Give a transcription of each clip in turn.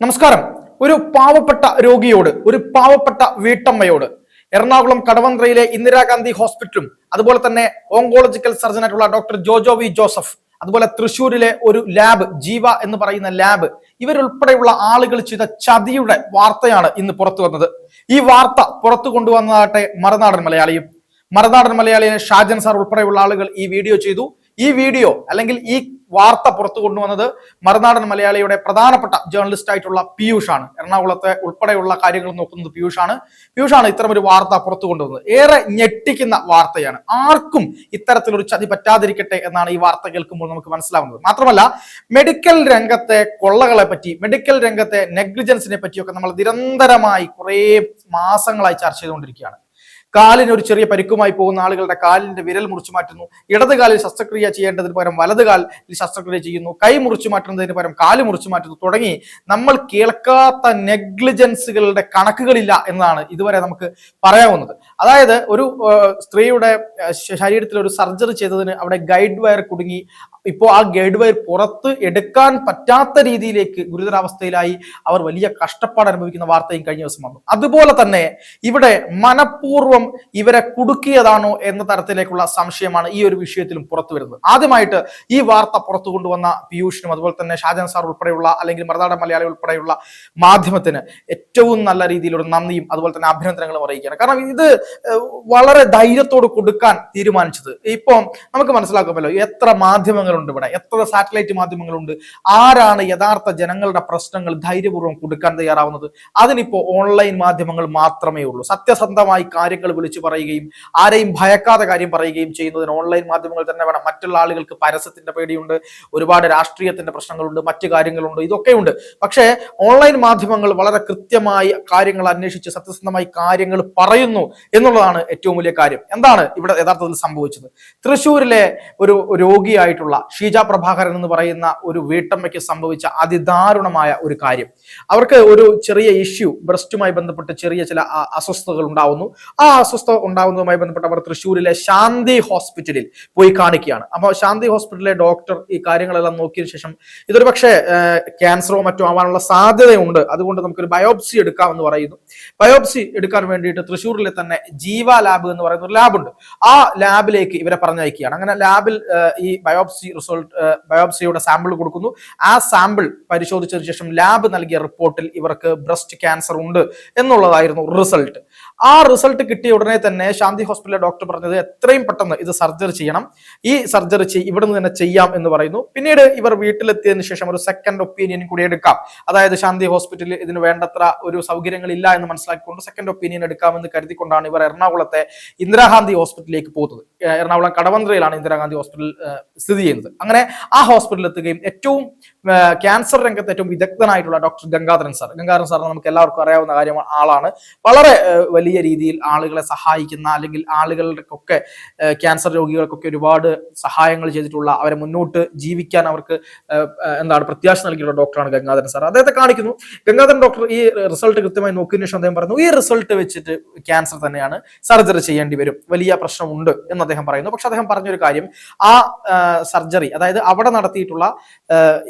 നമസ്കാരം. ഒരു പാവപ്പെട്ട രോഗിയോട് ഒരു പാവപ്പെട്ട വീട്ടമ്മയോട് എറണാകുളം കടവന്ത്രയിലെ ഇന്ദിരാഗാന്ധി ഹോസ്പിറ്റലും അതുപോലെ തന്നെ ഓങ്കോളജിക്കൽ സർജൻ ആയിട്ടുള്ള ഡോക്ടർ ജോജോ വി ജോസഫ് അതുപോലെ തൃശ്ശൂരിലെ ഒരു ലാബ് ജീവ എന്ന് പറയുന്ന ലാബ് ഇവരുൾപ്പെടെയുള്ള ആളുകൾ ചെയ്ത ചതിയുടെ വാർത്തയാണ് ഇന്ന് പുറത്തു വന്നത്. ഈ വാർത്ത പുറത്തു കൊണ്ടുവന്നതാകട്ടെ മറുനാടൻ മലയാളിയും. മറുനാടൻ മലയാളിയെ ഷാജൻ സാർ ഉൾപ്പെടെയുള്ള ആളുകൾ ഈ വീഡിയോ ചെയ്തു. ഈ വീഡിയോ അല്ലെങ്കിൽ ഈ വാർത്ത പുറത്തു കൊണ്ടുവന്നത് മറുനാടൻ മലയാളിയുടെ പ്രധാനപ്പെട്ട ജേർണലിസ്റ്റ് ആയിട്ടുള്ള പീയൂഷ് ആണ് എറണാകുളത്തെ ഉൾപ്പെടെയുള്ള കാര്യങ്ങൾ നോക്കുന്നത് പീയൂഷ് ആണ് പീയൂഷ് ആണ് ഇത്തരം ഒരു വാർത്ത പുറത്തു കൊണ്ടുവന്നത്. ഏറെ ഞെട്ടിക്കുന്ന വാർത്തയാണ്. ആർക്കും ഇത്തരത്തിലൊരു ചതി പറ്റാതിരിക്കട്ടെ എന്നാണ് ഈ വാർത്ത കേൾക്കുമ്പോൾ നമുക്ക് മനസ്സിലാവുന്നത്. മാത്രമല്ല മെഡിക്കൽ രംഗത്തെ കൊള്ളകളെ പറ്റി മെഡിക്കൽ രംഗത്തെ നെഗ്ലിജൻസിനെ പറ്റിയൊക്കെ നമ്മൾ നിരന്തരമായി കുറേ മാസങ്ങളായി ചർച്ച ചെയ്തുകൊണ്ടിരിക്കുകയാണ്. കാലിന് ഒരു ചെറിയ പരിക്കുമായി പോകുന്ന ആളുകളുടെ കാലിന്റെ വിരൽ മുറിച്ചു മാറ്റുന്നു. ഇടത് കാലിൽ ശസ്ത്രക്രിയ ചെയ്യേണ്ടതിന് പകരം വലത് കാലിൽ ശസ്ത്രക്രിയ ചെയ്യുന്നു. കൈ മുറിച്ചു മാറ്റുന്നതിന് പകരം കാൽ മുറിച്ചു മാറ്റുന്നു. തുടങ്ങി നമ്മൾ കേൾക്കാത്ത നെഗ്ലിജൻസുകളുടെ കണക്കുകളില്ല എന്നതാണ് ഇതുവരെ നമുക്ക് പറയാവുന്നത്. അതായത് ഒരു സ്ത്രീയുടെ ശരീരത്തിൽ ഒരു സർജറി ചെയ്തതിന് അവിടെ ഗൈഡ് വയർ കുടുങ്ങി ഇപ്പോൾ ആ ഗൈഡ് വയർ പുറത്ത് എടുക്കാൻ പറ്റാത്ത രീതിയിലേക്ക് ഗുരുതരാവസ്ഥയിലായി അവർ വലിയ കഷ്ടപ്പാട് അനുഭവിക്കുന്ന വാർത്തയും കഴിഞ്ഞ ദിവസം വന്നു. അതുപോലെ തന്നെ ഇവിടെ മനഃപൂർവം ഇവരെ കുടുക്കിയതാണോ എന്ന തരത്തിലേക്കുള്ള സംശയമാണ് ഈ ഒരു വിഷയത്തിലും പുറത്തു വരുന്നത്. ആദ്യമായിട്ട് ഈ വാർത്ത പുറത്തു കൊണ്ടുവന്ന പീയൂഷിനും അതുപോലെ തന്നെ ഷാജാൻ സാർ ഉൾപ്പെടെയുള്ള അല്ലെങ്കിൽ മറുനാടൻ മലയാളി ഉൾപ്പെടെയുള്ള മാധ്യമത്തിന് ഏറ്റവും നല്ല രീതിയിലൊരു നന്ദിയും അതുപോലെ തന്നെ അഭിനന്ദനങ്ങളും അറിയിക്കുകയാണ്. കാരണം ഇത് വളരെ ധൈര്യത്തോട് കൊടുക്കാൻ തീരുമാനിച്ചത്. ഇപ്പം നമുക്ക് മനസ്സിലാക്കുമല്ലോ എത്ര മാധ്യമങ്ങളുണ്ട് ഇവിടെ. എത്ര സാറ്റലൈറ്റ് മാധ്യമങ്ങളുണ്ട്. ആരാണ് യഥാർത്ഥ ജനങ്ങളുടെ പ്രശ്നങ്ങൾ ധൈര്യപൂർവം കൊടുക്കാൻ തയ്യാറാവുന്നത്? അതിനിപ്പോ ഓൺലൈൻ മാധ്യമങ്ങൾ മാത്രമേ ഉള്ളൂ. സത്യസന്ധമായി കാര്യങ്ങൾ വിളിച്ചു പറയുകയും ആരെയും ഭയക്കാതെ കാര്യം പറയുകയും ചെയ്യുന്നതിന് ഓൺലൈൻ മാധ്യമങ്ങൾ തന്നെ വേണം. മറ്റുള്ള ആളുകൾക്ക് പരസ്യത്തിന്റെ പേടിയുണ്ട്. ഒരുപാട് രാഷ്ട്രീയത്തിന്റെ പ്രശ്നങ്ങളുണ്ട്. മറ്റു കാര്യങ്ങളുണ്ട്. ഇതൊക്കെയുണ്ട്. പക്ഷേ ഓൺലൈൻ മാധ്യമങ്ങൾ വളരെ കൃത്യമായി കാര്യങ്ങൾ അന്വേഷിച്ച് സത്യസന്ധമായി കാര്യങ്ങൾ പറയുന്നു എന്നുള്ളതാണ് ഏറ്റവും വലിയ കാര്യം. എന്താണ് ഇവിടെ യഥാർത്ഥത്തിൽ സംഭവിച്ചത്? തൃശ്ശൂരിലെ ഒരു രോഗിയായിട്ടുള്ള ഷീജ പ്രഭാകരൻ എന്ന് പറയുന്ന ഒരു വീട്ടമ്മയ്ക്ക് സംഭവിച്ച അതിദാരുണമായ ഒരു കാര്യം. അവർക്ക് ഒരു ചെറിയ ഇഷ്യൂ ബ്രസ്റ്റുമായി ബന്ധപ്പെട്ട് ചെറിയ ചില അസ്വസ്ഥതകൾ ഉണ്ടാവുന്നു. ആ അസ്വസ്ഥത ഉണ്ടാകുന്നതുമായി ബന്ധപ്പെട്ട് അവർ തൃശ്ശൂരിലെ ശാന്തി ഹോസ്പിറ്റലിൽ പോയി കാണിക്കുകയാണ്. അപ്പോൾ ശാന്തി ഹോസ്പിറ്റലിലെ ഡോക്ടർ ഈ കാര്യങ്ങളെല്ലാം നോക്കിയതിനു ശേഷം ഇതൊരു പക്ഷേ ക്യാൻസറോ മറ്റോ ആവാനുള്ള സാധ്യതയുണ്ട്. അതുകൊണ്ട് നമുക്കൊരു ബയോപ്സി എടുക്കാമെന്ന് പറയുന്നു. ബയോപ്സി എടുക്കാൻ വേണ്ടിയിട്ട് തൃശ്ശൂരിലെ തന്നെ ജീവ ലാബ് എന്ന് പറയുന്ന ഒരു ലാബുണ്ട്. ആ ലാബിലേക്ക് ഇവരെ പറഞ്ഞയക്കുകയാണ്. അങ്ങനെ ലാബിൽ ഈ ബയോപ്സി റിസൾട്ട് ബയോപ്സിയുടെ സാമ്പിൾ കൊടുക്കുന്നു. ആ സാമ്പിൾ പരിശോധിച്ചതിന് ശേഷം ലാബ് നൽകിയ റിപ്പോർട്ടിൽ ഇവർക്ക് ബ്രസ്റ്റ് ക്യാൻസർ ഉണ്ട് എന്നുള്ളതായിരുന്നു റിസൾട്ട് ആ റിസൾട്ട് കിട്ടിയ ഉടനെ തന്നെ ശാന്തി ഹോസ്പിറ്റലിലെ ഡോക്ടർ പറഞ്ഞത് എത്രയും പെട്ടെന്ന് ഇത് സർജറി ചെയ്യണം. ഈ സർജറി ഇവിടെ നിന്ന് തന്നെ ചെയ്യാം എന്ന് പറയുന്നു. പിന്നീട് ഇവർ വീട്ടിലെത്തിയതിനു ശേഷം ഒരു സെക്കൻഡ് ഒപ്പീനിയൻ കൂടി എടുക്കാം. അതായത് ശാന്തി ഹോസ്പിറ്റലിൽ ഇതിന് വേണ്ടത്ര ഒരു സൗകര്യങ്ങൾ ഇല്ല എന്ന് മനസ്സിലാക്കിക്കൊണ്ട് സെക്കൻഡ് ഒപ്പീനിയൻ എടുക്കാമെന്ന് കരുതിക്കൊണ്ടാണ് ഇവർ എറണാകുളത്തെ ഇന്ദിരാഗാന്ധി ഹോസ്പിറ്റലിലേക്ക് പോകുന്നത്. എറണാകുളം കടവന്ത്രയിലാണ് ഇന്ദിരാഗാന്ധി ഹോസ്പിറ്റൽ സ്ഥിതി ചെയ്യുന്നത്. അങ്ങനെ ആ ഹോസ്പിറ്റലിൽ എത്തുകയും ഏറ്റവും ക്യാൻസർ രംഗത്ത് ഏറ്റവും വിദഗ്ധനായിട്ടുള്ള doctor Gangadharan sir. Gangadharan sir നമുക്ക് എല്ലാവർക്കും അറിയാവുന്ന കാര്യമാണ്. ആളാണ്. വളരെ ഏഹ് വലിയ രീതിയിൽ ആളുകളെ സഹായിക്കുന്ന അല്ലെങ്കിൽ ആളുകൾക്കൊക്കെ ക്യാൻസർ രോഗികൾക്കൊക്കെ ഒരുപാട് സഹായങ്ങൾ ചെയ്തിട്ടുള്ള അവരെ മുന്നോട്ട് ജീവിക്കാൻ അവർക്ക് എന്താണ് പ്രത്യാശ നൽകിയിട്ടുള്ള ഡോക്ടറാണ് ഗംഗാധരൻ സാർ. അദ്ദേഹത്തെ കാണിക്കുന്നു. ഗംഗാധരൻ ഡോക്ടർ ഈ റിസൾട്ട് കൃത്യമായി നോക്കിയതിനു ശേഷം അദ്ദേഹം പറഞ്ഞു ഈ റിസൾട്ട് വെച്ചിട്ട് ക്യാൻസർ തന്നെയാണ്. സർജറി ചെയ്യേണ്ടി വരും. വലിയ പ്രശ്നമുണ്ട് എന്ന് അദ്ദേഹം പറയുന്നു. പക്ഷെ അദ്ദേഹം പറഞ്ഞൊരു കാര്യം ആ സർജറി അതായത് അവിടെ നടത്തിയിട്ടുള്ള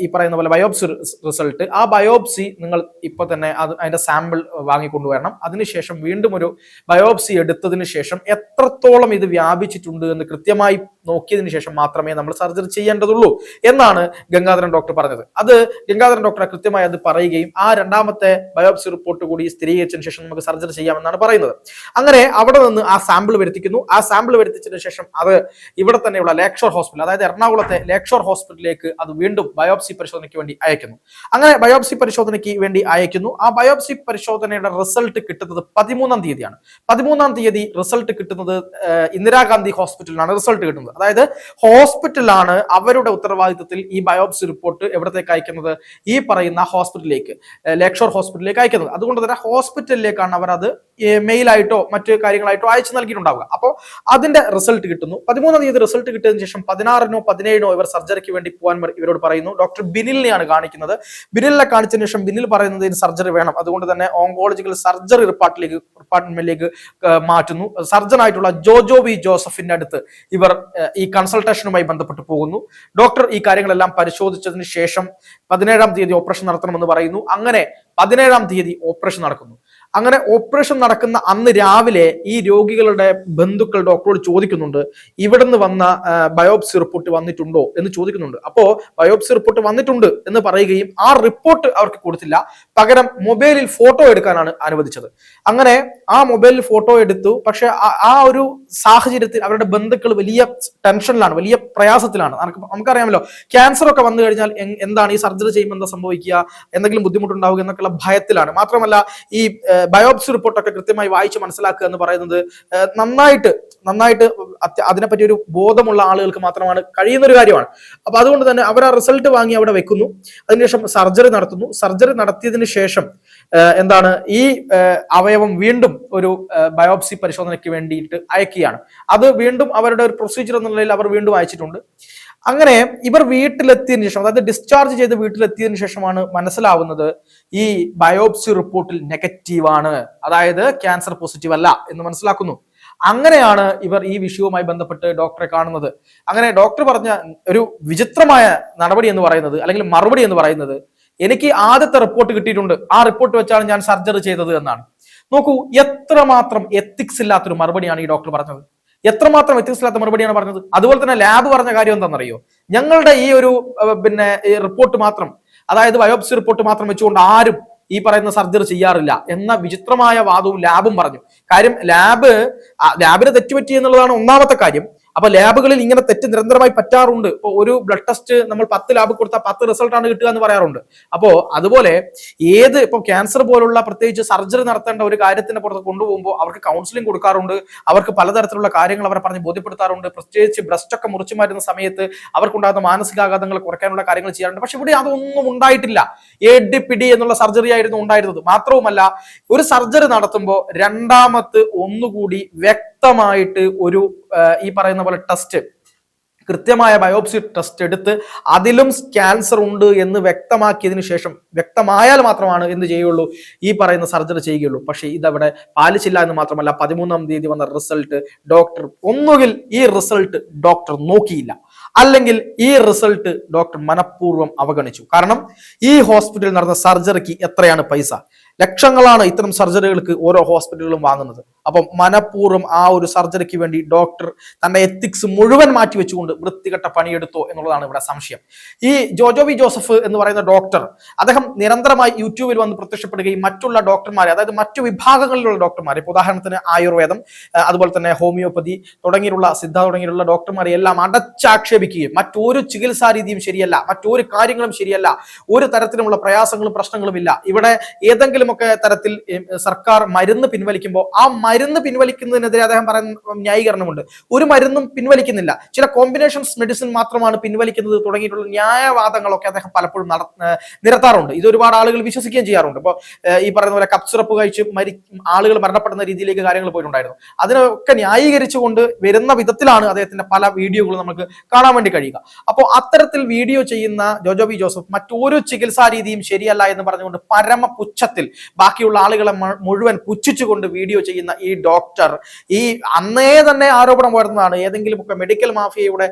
ഈ പറയുന്ന പോലെ ബയോപ്സി റിസൾട്ട് ആ ബയോപ്സി നിങ്ങൾ ഇപ്പൊ തന്നെ അത് അതിന്റെ സാമ്പിൾ വാങ്ങിക്കൊണ്ടുവരണം അതിനുശേഷം വീണ്ടും ഒരു ബയോപ്സി എടുത്തതിന് ശേഷം എത്രത്തോളം ഇത് വ്യാപിച്ചിട്ടുണ്ട് എന്ന് കൃത്യമായി നോക്കിയതിന് ശേഷം മാത്രമേ നമ്മൾ സർജറി ചെയ്യേണ്ടതുള്ളൂ എന്നാണ് ഗംഗാധരൻ ഡോക്ടർ പറഞ്ഞത്. അത് ഗംഗാധരൻ ഡോക്ടർ കൃത്യമായി അത് പറയുകയും ആ രണ്ടാമത്തെ ബയോപ്സി റിപ്പോർട്ട് കൂടി സ്ഥിരീകരിച്ചതിന് ശേഷം നമുക്ക് സർജറി ചെയ്യാമെന്നാണ് പറയുന്നത്. അങ്ങനെ അവിടെ നിന്ന് ആ സാമ്പിൾ വരുത്തിക്കുന്നു. ആ സാമ്പിൾ വരുത്തിച്ചതിന് ശേഷം അത് ഇവിടെ തന്നെയുള്ള ലേക്ഷോർ ഹോസ്പിറ്റൽ അതായത് എറണാകുളത്തെ ലേക്ഷോർ ഹോസ്പിറ്റലിലേക്ക് അത് വീണ്ടും ബയോപ്സി പരിശോധനയ്ക്ക് വേണ്ടി അയക്കുന്നു. അങ്ങനെ ബയോപ്സി പരിശോധനയ്ക്ക് വേണ്ടി അയക്കുന്നു. ആ ബയോപ്സി പരിശോധനയുടെ റിസൾട്ട് കിട്ടുന്നത് പതിമൂന്നാം തീയതിയാണ്. പതിമൂന്നാം തീയതി റിസൾട്ട് കിട്ടുന്നത് ഇന്ദിരാഗാന്ധി ഹോസ്പിറ്റലിലാണ് റിസൾട്ട് കിട്ടുന്നത്. അതായത് ഹോസ്പിറ്റലാണ് അവരുടെ ഉത്തരവാദിത്തത്തിൽ ഈ ബയോപ്സി റിപ്പോർട്ട് എവിടത്തേക്ക് അയക്കുന്നത്? ഈ പറയുന്ന ഹോസ്പിറ്റലിലേക്ക് ലേക്ഷോർ ഹോസ്പിറ്റലിലേക്ക് അയക്കുന്നത്. അതുകൊണ്ട് തന്നെ ഹോസ്പിറ്റലിലേക്കാണ് അവർ അത് മെയിലായിട്ടോ മറ്റു കാര്യങ്ങളായിട്ടോ അയച്ചു നൽകിയിട്ടുണ്ടാവുക. അപ്പോൾ അതിന്റെ റിസൾട്ട് കിട്ടുന്നു. പതിമൂന്നാം തീയതി റിസൾട്ട് കിട്ടിയതിനു ശേഷം പതിനാറിനോ പതിനേഴിനോ ഇവർ സർജറിക്ക് വേണ്ടി പോകാൻ ഇവരോട് പറയുന്നു. ഡോക്ടർ ബിനിലിനെയാണ് കാണിക്കുന്നത്. ബിനിലിനെ കാണിച്ചതിന് ശേഷം ബിനിൽ പറയുന്നത് സർജറി വേണം. അതുകൊണ്ട് തന്നെ ഓങ്കോളജിക്കൽ സർജറി ഡിപ്പാർട്ടിലേക്ക് ഡിപ്പാർട്ട്മെന്റിലേക്ക് മാറ്റുന്നു. സർജൻ ആയിട്ടുള്ള ജോജോ വി ജോസഫിന്റെ അടുത്ത് ഇവർ ഈ കൺസൾട്ടേഷനുമായി ബന്ധപ്പെട്ട് പോകുന്നു. ഡോക്ടർ ഈ കാര്യങ്ങളെല്ലാം പരിശോധിച്ചതിന് ശേഷം പതിനേഴാം തീയതി ഓപ്പറേഷൻ നടത്തണമെന്ന് പറയുന്നു. അങ്ങനെ പതിനേഴാം തീയതി ഓപ്പറേഷൻ നടക്കുന്നു. അങ്ങനെ ഓപ്പറേഷൻ നടക്കുന്ന അന്ന് രാവിലെ ഈ രോഗികളുടെ ബന്ധുക്കൾ ഡോക്ടറോട് ചോദിക്കുന്നുണ്ട് ഇവിടുന്ന് വന്ന ബയോപ്സി റിപ്പോർട്ട് വന്നിട്ടുണ്ടോ എന്ന് ചോദിക്കുന്നുണ്ട്. അപ്പോ ബയോപ്സി റിപ്പോർട്ട് വന്നിട്ടുണ്ട് എന്ന് പറയുകയും ആ റിപ്പോർട്ട് അവർക്ക് കൊടുത്തില്ല. പകരം മൊബൈലിൽ ഫോട്ടോ എടുക്കാനാണ് അനുവദിച്ചത്. അങ്ങനെ ആ മൊബൈലിൽ ഫോട്ടോ എടുത്തു. പക്ഷെ ആ ഒരു സാഹചര്യത്തിൽ അവരുടെ ബന്ധുക്കൾ വലിയ ടെൻഷനിലാണ് വലിയ പ്രയാസത്തിലാണ്. നമുക്കറിയാമല്ലോ ക്യാൻസർ ഒക്കെ വന്നു കഴിഞ്ഞാൽ എന്താണ് ഈ സർജറി ചെയ്യുമ്പോൾ എന്താ സംഭവിക്കുക? എന്തെങ്കിലും ബുദ്ധിമുട്ടുണ്ടാവുക എന്നൊക്കെയുള്ള ഭയത്തിലാണ്. മാത്രമല്ല ഈ ബയോപ്സി റിപ്പോർട്ടൊക്കെ കൃത്യമായി വായിച്ച് മനസ്സിലാക്കുക എന്ന് പറയുന്നത് നന്നായിട്ട് നന്നായിട്ട് അതിനെപ്പറ്റി ഒരു ബോധമുള്ള ആളുകൾക്ക് മാത്രമാണ് കഴിയുന്ന ഒരു കാര്യമാണ്. അപ്പൊ അതുകൊണ്ട് തന്നെ അവർ ആ റിസൾട്ട് വാങ്ങി അവിടെ വെക്കുന്നു. അതിനുശേഷം സർജറി നടത്തുന്നു. സർജറി നടത്തിയതിന് ശേഷം എന്താണ് ഈ അവയവം വീണ്ടും ഒരു ബയോപ്സി പരിശോധനയ്ക്ക് വേണ്ടിയിട്ട് അയക്കുകയാണ്. അത് വീണ്ടും അവരുടെ ഒരു പ്രൊസീജിയർ എന്ന നിലയിൽ അവർ വീണ്ടും അയച്ചിട്ടുണ്ട്. അങ്ങനെ ഇവർ വീട്ടിലെത്തിയതിനു ശേഷം അതായത് ഡിസ്ചാർജ് ചെയ്ത് വീട്ടിലെത്തിയതിനു ശേഷമാണ് മനസ്സിലാവുന്നത് ഈ ബയോപ്സി റിപ്പോർട്ടിൽ നെഗറ്റീവ് ആണ്. അതായത് ക്യാൻസർ പോസിറ്റീവ് അല്ല എന്ന് മനസ്സിലാക്കുന്നു. അങ്ങനെയാണ് ഇവർ ഈ വിഷയവുമായി ബന്ധപ്പെട്ട് ഡോക്ടറെ കാണുന്നത്. അങ്ങനെ ഡോക്ടർ പറഞ്ഞ ഒരു വിചിത്രമായ നടപടി എന്ന് പറയുന്നത് അല്ലെങ്കിൽ മറുപടി എന്ന് പറയുന്നത് എനിക്ക് ആദ്യത്തെ റിപ്പോർട്ട് കിട്ടിയിട്ടുണ്ട്. ആ റിപ്പോർട്ട് വെച്ചാണ് ഞാൻ സർജറി ചെയ്തത് എന്നാണ്. നോക്കൂ എത്രമാത്രം എത്തിക്സ് ഇല്ലാത്തൊരു മറുപടിയാണ് ഈ ഡോക്ടർ പറഞ്ഞത്. എത്രമാത്രം വ്യത്യസ്തമില്ലാത്ത മറുപടിയാണ് പറഞ്ഞത്? അതുപോലെ തന്നെ ലാബ് പറഞ്ഞ കാര്യം എന്താണെന്നറിയോ? ഞങ്ങളുടെ ഈ ഒരു പിന്നെ റിപ്പോർട്ട് മാത്രം അതായത് ബയോപ്സി റിപ്പോർട്ട് മാത്രം വെച്ചുകൊണ്ട് ആരും ഈ പറയുന്ന സർജറി ചെയ്യാറില്ല എന്ന വിചിത്രമായ വാദവും ലാബും പറഞ്ഞു. കാര്യം ലാബ് ലാബിന് തെറ്റുപറ്റി എന്നുള്ളതാണ് ഒന്നാമത്തെ കാര്യം. അപ്പൊ ലാബുകളിൽ ഇങ്ങനെ തെറ്റ് നിരന്തരമായി പറ്റാറുണ്ട്. ഇപ്പൊ ഒരു ബ്ലഡ് ടെസ്റ്റ് നമ്മൾ പത്ത് ലാബ് കൊടുത്താൽ പത്ത് റിസൾട്ടാണ് കിട്ടുക എന്ന് പറയാറുണ്ട്. അപ്പോ അതുപോലെ ഏത് ഇപ്പൊ ക്യാൻസർ പോലുള്ള പ്രത്യേകിച്ച് സർജറി നടത്തേണ്ട ഒരു കാര്യത്തിന് പുറത്ത് കൊണ്ടുപോകുമ്പോൾ അവർക്ക് കൗൺസിലിംഗ് കൊടുക്കാറുണ്ട്. അവർക്ക് പലതരത്തിലുള്ള കാര്യങ്ങൾ അവരെ പറഞ്ഞ് ബോധ്യപ്പെടുത്താറുണ്ട്. പ്രത്യേകിച്ച് ബ്രസ്റ്റ് ഒക്കെ മുറിച്ചു മാറ്റുന്ന സമയത്ത് അവർക്കുണ്ടാകുന്ന മാനസികാഘാതങ്ങൾ കുറയ്ക്കാനുള്ള കാര്യങ്ങൾ ചെയ്യാറുണ്ട്. പക്ഷെ ഇവിടെ അതൊന്നും ഉണ്ടായിട്ടില്ല. എഡി പിടി എന്നുള്ള സർജറി ആയിരുന്നു ഉണ്ടായിരുന്നത്. മാത്രവുമല്ല ഒരു സർജറി നടത്തുമ്പോൾ രണ്ടാമത്ത് ഒന്നുകൂടി വ്യക്തമായിട്ട് ഒരു ഈ പറയുന്ന പോലെ ടെസ്റ്റ് കൃത്യമായ ബയോപ്സി ടെസ്റ്റ് എടുത്ത് അതിലും ക്യാൻസർ ഉണ്ട് എന്ന് വ്യക്തമാക്കിയതിനു ശേഷം വ്യക്തമായാൽ മാത്രമാണ് എന്ത് ചെയ്യുള്ളൂ? ഈ പറയുന്ന സർജറി ചെയ്യുകയുള്ളൂ. പക്ഷേ ഇതവിടെ പാലിച്ചില്ല എന്ന് മാത്രമല്ല പതിമൂന്നാം തീയതി വന്ന റിസൾട്ട് ഡോക്ടർ ഒന്നുകിൽ ഈ റിസൾട്ട് ഡോക്ടർ നോക്കിയില്ല. അല്ലെങ്കിൽ ഈ റിസൾട്ട് ഡോക്ടർ മനഃപൂർവം അവഗണിച്ചു. കാരണം ഈ ഹോസ്പിറ്റലിൽ നടന്ന സർജറിക്ക് എത്രയാണ് പൈസ? ലക്ഷങ്ങളാണ് ഇത്തരം സർജറികൾക്ക് ഓരോ ഹോസ്പിറ്റലുകളും വാങ്ങുന്നത്. അപ്പം മനഃപൂർവം ആ ഒരു സർജറിക്ക് വേണ്ടി ഡോക്ടർ തന്റെ എത്തിക്സ് മുഴുവൻ മാറ്റിവെച്ചുകൊണ്ട് വൃത്തികെട്ട പണിയെടുത്തോ എന്നുള്ളതാണ് ഇവിടെ സംശയം. ഈ ജോജോ വി ജോസഫ് എന്ന് പറയുന്ന ഡോക്ടർ അദ്ദേഹം നിരന്തരമായി യൂട്യൂബിൽ വന്ന് പ്രത്യക്ഷപ്പെടുകയും മറ്റുള്ള ഡോക്ടർമാരെ അതായത് മറ്റു വിഭാഗങ്ങളിലുള്ള ഡോക്ടർമാരെ ഇപ്പൊ ഉദാഹരണത്തിന് ആയുർവേദം അതുപോലെ തന്നെ ഹോമിയോപ്പതി തുടങ്ങിയുള്ള സിദ്ധ തുടങ്ങിയുള്ള ഡോക്ടർമാരെ എല്ലാം അടച്ചാക്ഷേപിക്കുകയും മറ്റൊരു ചികിത്സാ രീതിയും ശരിയല്ല മറ്റൊരു കാര്യങ്ങളും ശരിയല്ല ഒരു തരത്തിലുമുള്ള പ്രയാസങ്ങളും പ്രശ്നങ്ങളും ഇല്ല ഇവിടെ ഏതെങ്കിലുമൊക്കെ തരത്തിൽ സർക്കാർ മരുന്ന് പിൻവലിക്കുമ്പോൾ ആ മരുന്ന് പിൻവലിക്കുന്നതിനെതിരെ അദ്ദേഹം പറയുന്ന ന്യായീകരണമുണ്ട്. ഒരു മരുന്നും പിൻവലിക്കുന്നില്ല. ചില കോമ്പിനേഷൻസ് മെഡിസിൻ മാത്രമാണ് പിൻവലിക്കുന്നത് തുടങ്ങിയിട്ടുള്ള ന്യായവാദങ്ങളൊക്കെ അദ്ദേഹം പലപ്പോഴും നട നിരത്താറുണ്ട്. ഇത് ഒരുപാട് ആളുകൾ വിശ്വസിക്കുകയും ചെയ്യാറുണ്ട്. ഇപ്പോൾ ഈ പറയുന്ന പോലെ കപ്പ് സിറപ്പ് കഴിച്ച് മരി ആളുകൾ മരണപ്പെടുന്ന രീതിയിലേക്ക് കാര്യങ്ങൾ പോയിട്ടുണ്ടായിരുന്നു. അതിനൊക്കെ ന്യായീകരിച്ചുകൊണ്ട് വരുന്ന വിധത്തിലാണ് അദ്ദേഹത്തിന്റെ പല വീഡിയോകളും നമുക്ക് കാണാൻ വേണ്ടി കഴിയുക. അപ്പോൾ അത്തരത്തിൽ വീഡിയോ ചെയ്യുന്ന ജോജോ ബി ജോസഫ് മറ്റൊരു ചികിത്സാ രീതിയും ശരിയല്ല എന്ന് പറഞ്ഞുകൊണ്ട് പരമപുച്ഛത്തിൽ ബാക്കിയുള്ള ആളുകളെ മുഴുവൻ പുച്ഛിച്ചുകൊണ്ട് വീഡിയോ ചെയ്യുന്ന ഈ ഡോക്ടർ ഈ അന്നേ തന്നെ ആരോപണം ഉയർന്നതാണ്. ഏതെങ്കിലും ഒക്കെ മെഡിക്കൽ മാഫിയയുടെ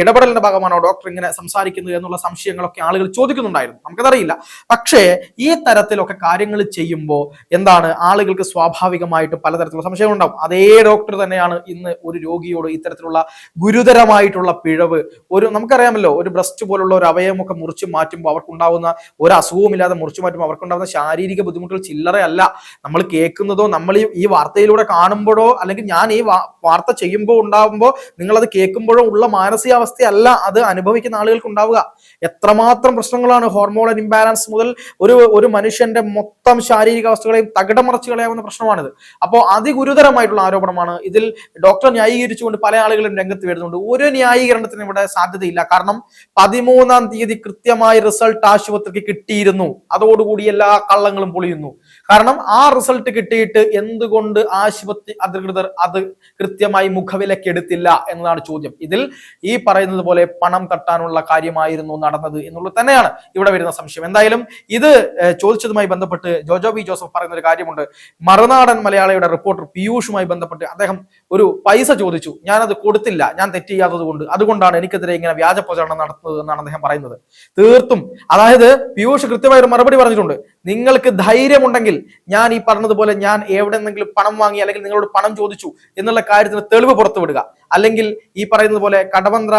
ഇടപെടലിന്റെ ഭാഗമാണോ ഡോക്ടർ ഇങ്ങനെ സംസാരിക്കുന്നത് എന്നുള്ള സംശയങ്ങളൊക്കെ ആളുകൾ ചോദിക്കുന്നുണ്ടായിരുന്നു. നമുക്കതറിയില്ല. പക്ഷേ ഈ തരത്തിലൊക്കെ കാര്യങ്ങൾ ചെയ്യുമ്പോൾ എന്താണ് ആളുകൾക്ക് സ്വാഭാവികമായിട്ട് പലതരത്തിലുള്ള സംശയങ്ങൾ ഉണ്ടാവും അതേ ഡോക്ടർ തന്നെയാണ് ഇന്ന് ഒരു രോഗിയോട് ഇത്തരത്തിലുള്ള ഗുരുതരമായിട്ടുള്ള പിഴവ് ഒരു നമുക്കറിയാമല്ലോ ഒരു ബ്രസ്റ്റ് പോലുള്ള ഒരു അവയവമൊക്കെ മുറിച്ചു മാറ്റുമ്പോൾ അവർക്കുണ്ടാവുന്ന ഒരു അസുഖവുമില്ലാതെ മുറിച്ചു മാറ്റുമ്പോൾ അവർക്കുണ്ടാവുന്ന ശാരീരിക ബുദ്ധിമുട്ടുകൾ ചില്ലറയല്ല. നമ്മൾ കേൾക്കുന്നതോ നമ്മൾ ഈ വാർത്തയിലൂടെ കാണുമ്പോഴോ അല്ലെങ്കിൽ ഞാൻ ഈ വാർത്ത ചെയ്യുമ്പോൾ ഉണ്ടാകുമ്പോൾ നിങ്ങൾ അത് കേൾക്കുമ്പോഴോ ഉള്ള മാനസികാവസ്ഥയല്ല അത് അനുഭവിക്കുന്ന ആളുകൾക്ക് ഉണ്ടാവുക എത്രമാത്രം പ്രശ്നങ്ങളാണ് ഹോർമോൺ ഇംബാലൻസ് മുതൽ ഒരു ഒരു മനുഷ്യന്റെ മൊത്തം ശാരീരിക അവസ്ഥകളെയും തകിടം മറച്ചു കളയാവുന്ന പ്രശ്നമാണിത്. അപ്പോൾ അതിഗുരുതരമായിട്ടുള്ള ആരോപണമാണ് ഇതിൽ ഡോക്ടർ ന്യായീകരിച്ചുകൊണ്ട് പല ആളുകളും രംഗത്ത് വരുന്നുണ്ട്. ഒരു ന്യായീകരണത്തിന് ഇവിടെ സാധ്യതയില്ല. കാരണം പതിമൂന്നാം തീയതി കൃത്യമായി റിസൾട്ട് ആശുപത്രിക്ക് കിട്ടിയിരുന്നു. അതോടുകൂടി എല്ലാ കള്ളങ്ങളും പൊളിയുന്നു. കാരണം ആ റിസൾട്ട് കിട്ടിയിട്ട് എന്തുകൊണ്ട് ആശുപത്രി അധികൃതർ അത് കൃത്യമായി മുഖവിലക്കെടുത്തില്ല എന്നതാണ് ചോദ്യം. ഇതിൽ ഈ പറയുന്നത് പോലെ പണം തട്ടാനുള്ള കാര്യമായിരുന്നു നടന്നത് എന്നുള്ളത് തന്നെയാണ് ഇവിടെ വരുന്ന സംശയം. എന്തായാലും ഇത് ചോദിച്ചതുമായി ബന്ധപ്പെട്ട് ജോജോ വി ജോസഫ് പറയുന്ന ഒരു കാര്യമുണ്ട്. മറുനാടൻ മലയാളിയുടെ റിപ്പോർട്ടർ പീയൂഷുമായി ബന്ധപ്പെട്ട് അദ്ദേഹം ഒരു പൈസ ചോദിച്ചു. ഞാനത് കൊടുത്തില്ല ഞാൻ തെറ്റ് ചെയ്യാത്തത് കൊണ്ട്. അതുകൊണ്ടാണ് എനിക്കെതിരെ ഇങ്ങനെ വ്യാജ പ്രചരണം നടത്തുന്നത് എന്നാണ് അദ്ദേഹം പറയുന്നത്. തീർത്തും. അതായത് പീയൂഷ് കൃത്യമായ ഒരു മറുപടി പറഞ്ഞിട്ടുണ്ട്. നിങ്ങൾക്ക് ധൈര്യമുണ്ടെങ്കിൽ ഞാൻ ഈ പറഞ്ഞതുപോലെ ഞാൻ എവിടെ നിന്നെങ്കിലും പണം വാങ്ങി അല്ലെങ്കിൽ നിങ്ങളോട് പണം ചോദിച്ചു എന്നുള്ള കാര്യത്തിന് തെളിവ് പുറത്തുവിടുക. അല്ലെങ്കിൽ ഈ പറയുന്നത് പോലെ കടവന്ത്ര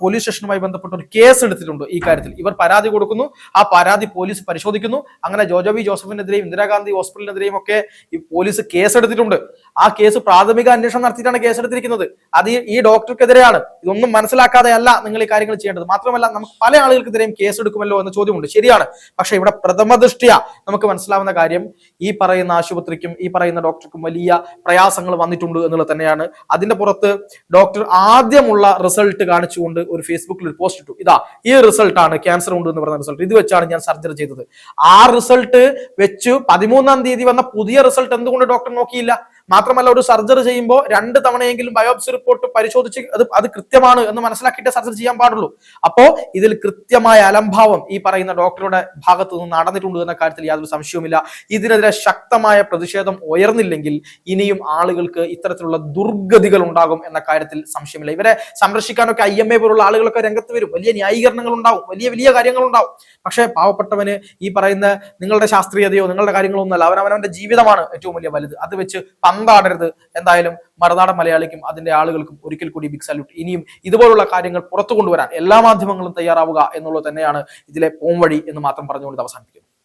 പോലീസ് സ്റ്റേഷനുമായി ബന്ധപ്പെട്ട ഒരു കേസ് എടുത്തിട്ടുണ്ട് ഈ കാര്യത്തിൽ. ഇവർ പരാതി കൊടുക്കുന്നു. ആ പരാതി പോലീസ് പരിശോധിക്കുന്നു. അങ്ങനെ ജോജോ വി ജോസഫിനെതിരെയും ഇന്ദിരാഗാന്ധി ഹോസ്പിറ്റലിനെതിരെയും ഒക്കെ ഈ പോലീസ് കേസ് എടുത്തിട്ടുണ്ട് ആ കേസ് പ്രാഥമിക അന്വേഷണം നടത്തിയിട്ടാണ് കേസ് എടുത്തിരിക്കുന്നത് അത് ഈ- ഡോക്ടർക്കെതിരെയാണ്. ഇതൊന്നും മനസ്സിലാക്കാതെ അല്ല നിങ്ങൾ ഈ കാര്യങ്ങൾ ചെയ്യേണ്ടത്. മാത്രമല്ല നമുക്ക് പല ആളുകൾക്കെതിരെയും കേസ് എടുക്കുമല്ലോ എന്ന ചോദ്യമുണ്ട്. ശരിയാണ്. പക്ഷെ ഇവിടെ പ്രഥമ ദൃഷ്ടിയ നമുക്ക് മനസ്സിലാവുന്ന കാര്യം. ഈ പറയുന്ന ആശുപത്രിക്കും ഈ പറയുന്ന ഡോക്ടർക്കും വലിയ പ്രയാസങ്ങൾ വന്നിട്ടുണ്ട് എന്നുള്ളത് തന്നെയാണ്. അതിന്റെ പുറത്ത് ഡോക്ടർ ആദ്യമുള്ള റിസൾട്ട് കാണിച്ചുകൊണ്ട് ഒരു ഫേസ്ബുക്കിൽ ഒരു പോസ്റ്റ് ഇട്ടു. ഇതാ ഈ റിസൾട്ടാണ് ക്യാൻസർ ഉണ്ട് എന്ന് പറയുന്ന റിസൾട്ട് ഇത് വെച്ചാണ് ഞാൻ സർജറി ചെയ്തത്. ആ റിസൾട്ട് വെച്ച്. പതിമൂന്നാം തീയതി വന്ന പുതിയ റിസൾട്ട് എന്തുകൊണ്ട് ഡോക്ടർ നോക്കിയില്ല? മാത്രമല്ല ഒരു സർജറി ചെയ്യുമ്പോൾ രണ്ട് തവണയെങ്കിലും ബയോപ്സി റിപ്പോർട്ട് പരിശോധിച്ച് അത് അത് കൃത്യമാണ് എന്ന് മനസ്സിലാക്കിയിട്ട് സർജറി ചെയ്യാൻ പാടുള്ളൂ. അപ്പോ ഇതിൽ കൃത്യമായ അലംഭാവം ഈ പറയുന്ന ഡോക്ടറുടെ ഭാഗത്തു നിന്ന് നടന്നിട്ടുണ്ട് എന്ന കാര്യത്തിൽ യാതൊരു സംശയവുമില്ല. ഇതിനെതിരെ ശക്തമായ പ്രതിഷേധം ഉയർന്നില്ലെങ്കിൽ ഇനിയും ആളുകൾക്ക് ഇത്തരത്തിലുള്ള ദുർഗതികൾ ഉണ്ടാകും എന്ന കാര്യത്തിൽ സംശയമില്ല. ഇവരെ സംരക്ഷിക്കാനൊക്കെ ഐ എം എ പോലുള്ള ആളുകളൊക്കെ രംഗത്ത് വരും. വലിയ ന്യായീകരണങ്ങൾ ഉണ്ടാവും. വലിയ വലിയ കാര്യങ്ങൾ ഉണ്ടാവും. പക്ഷേ പാവപ്പെട്ടവന് ഈ പറയുന്ന നിങ്ങളുടെ ശാസ്ത്രീയതയോ നിങ്ങളുടെ കാര്യങ്ങളോ ഒന്നല്ല അവൻ അവനവന്റെ ജീവിതമാണ് ഏറ്റവും വലിയ വലുത്. അത് വെച്ച് പന്താടരുത് എന്തായാലും മറുനാടൻ മലയാളിക്കും അതിന്റെ ആളുകൾക്കും ഒരിക്കൽ കൂടി ബിഗ് സല്യൂട്ട് ഇനിയും ഇതുപോലുള്ള കാര്യങ്ങൾ പുറത്തു കൊണ്ടുവരാൻ എല്ലാ മാധ്യമങ്ങളും തയ്യാറാവുക എന്നുള്ളത് തന്നെയാണ് ഇതിലെ പോംവഴി എന്ന് മാത്രം പറഞ്ഞുകൊണ്ട് അവസാനിപ്പിക്കുന്നു.